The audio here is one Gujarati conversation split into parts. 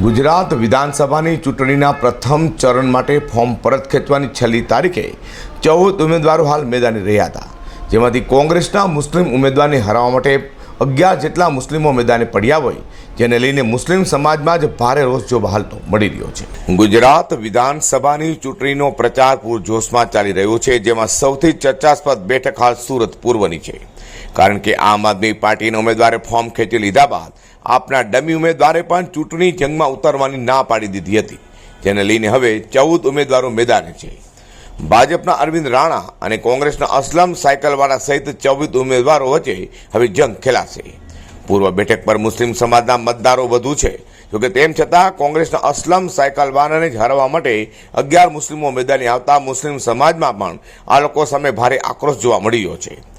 ગુજરાત વિધાનસભાની ચૂંટણીના પ્રથમ ચરણ માટે ફોર્મ પરત ખેંચવાની છેલ્લી તારીખે ચૌદ ઉમેદવારો હાલ મેદાને રહ્યા હતા. જેમાંથી કોંગ્રેસના મુસ્લિમ ઉમેદવારને હરાવવા માટે અગિયાર જેટલા મુસ્લિમો મેદાને પડ્યા હોય, જેને લઈને મુસ્લિમ સમાજમાં જ ભારે રોષ જોવા હાલતો મળી રહ્યો છે. ગુજરાત વિધાનસભાની ચૂંટણીનો પ્રચાર પૂરજોશમાં ચાલી રહ્યો છે, જેમાં સૌથી ચર્ચાસ્પદ બેઠક હાલ સુરત પૂર્વની છે. કારણ કે આમ આદમી પાર્ટીના ઉમેદવારે ફોર્મ ખેંચી લીધા બાદ આપના ડમી ઉમેદવારે પણ ચૂંટણી જંગમાં ઉતરવાની ના પાડી દીધી હતી, જેને લઈને હવે ચૌદ ઉમેદવારો મેદાને છે. ભાજપના અરવિંદ રાણા અને કોંગ્રેસના અસલમ સાયકલવાળા સહિત ચૌવીસ ઉમેદવારો વચ્ચે હવે જંગ ખેલાશે. પૂર્વ બેઠક પર મુસ્લિમ સમાજના મતદારો વધુ છે. જોકે તેમ છતાં કોંગ્રેસના અસલમ સાયકલવાનાને જ હરાવવા માટે અગિયાર મુસ્લિમો મેદાને આવતા મુસ્લિમ સમાજમાં પણ આ લોકો સામે ભારે આક્રોશ જોવા મળી રહ્યો છે.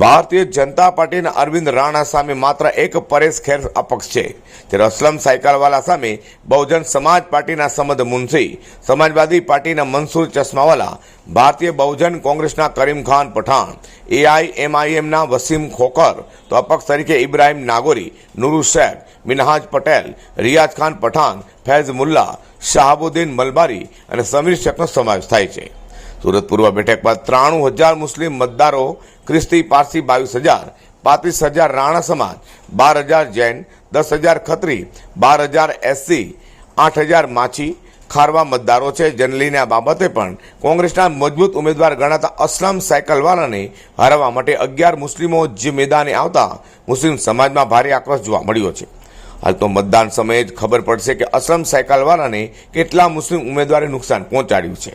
ભારતીય જનતા પાર્ટીના અરવિંદ રાણા સામે માત્ર એક પરેશ ખેર અપક્ષ છે. ત્યારે અસલમ સાયકલવાલા સામે બહુજન સમાજ પાર્ટીના સમદ મુનશી, સમાજવાદી પાર્ટીના મનસુર ચશ્માવાલા, ભારતીય બહુજન કોંગ્રેસના કરીમ ખાન પઠાણ, એઆઈએમઆઈએમના વસીમ ખોકર, તો અપક્ષ તરીકે ઇબ્રાહિમ નાગોરી, નુરુ શેખ, મિનહાજ પટેલ, રિયાઝ ખાન પઠાણ, ફૈઝ મુલ્લા, શાહબુદ્દીન મલબારી અને સમીર શેખનો સમાવેશ થાય છે. સુરત પૂર્વ બેઠક ત્રાણું હજાર મુસ્લિમ મતદારો ખ્રિસ્તી, પારસી, બાવીસ હજાર, પાંત્રીસ હજાર રાણા સમાજ, બાર હજાર જૈન, દસ હજાર ખત્રી, બાર હજાર એસસી, આઠ હજાર માછી ખારવા મતદારો છે. જેને લઈને આ બાબતે પણ કોંગ્રેસના મજબૂત ઉમેદવાર ગણાતા અસલમ સાયકલવાલાને હરાવવા માટે અગિયાર મુસ્લિમો જે મેદાને આવતા મુસ્લિમ સમાજમાં ભારે આક્રોશ જોવા મળ્યો છે. હાલ તો મતદાન સમયે જ ખબર પડશે કે અસલમ સાયકલવાલાને કેટલા મુસ્લિમ ઉમેદવારે નુકસાન પહોંચાડ્યું છે.